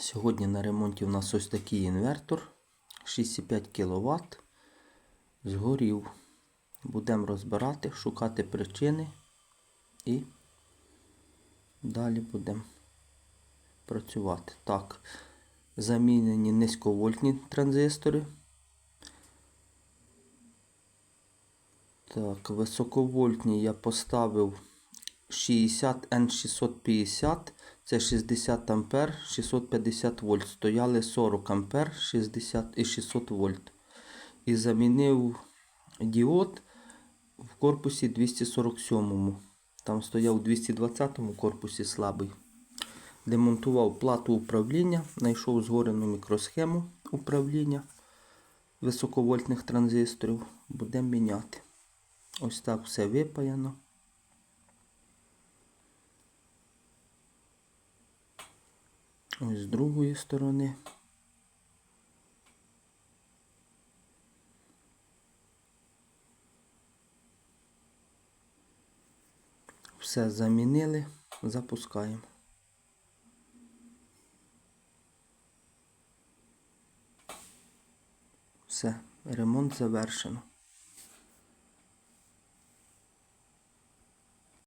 Сьогодні на ремонті у нас ось такий інвертор 6,5 кВт. Згорів. Будемо розбирати, шукати причини і далі будемо працювати. Так, замінені низьковольтні транзистори. Так, високовольтні я поставив 60 N650, це 60 ампер, 650 вольт. Стояли 40 ампер, 60 і 600 вольт. І замінив діод в корпусі 247. Там стояв у 220 корпусі слабий. Демонтував плату управління, знайшов згорену мікросхему управління високовольтних транзисторів. Будемо міняти. Ось так все випаяно. Ось з другої сторони. Все замінили, запускаємо. Все, ремонт завершено.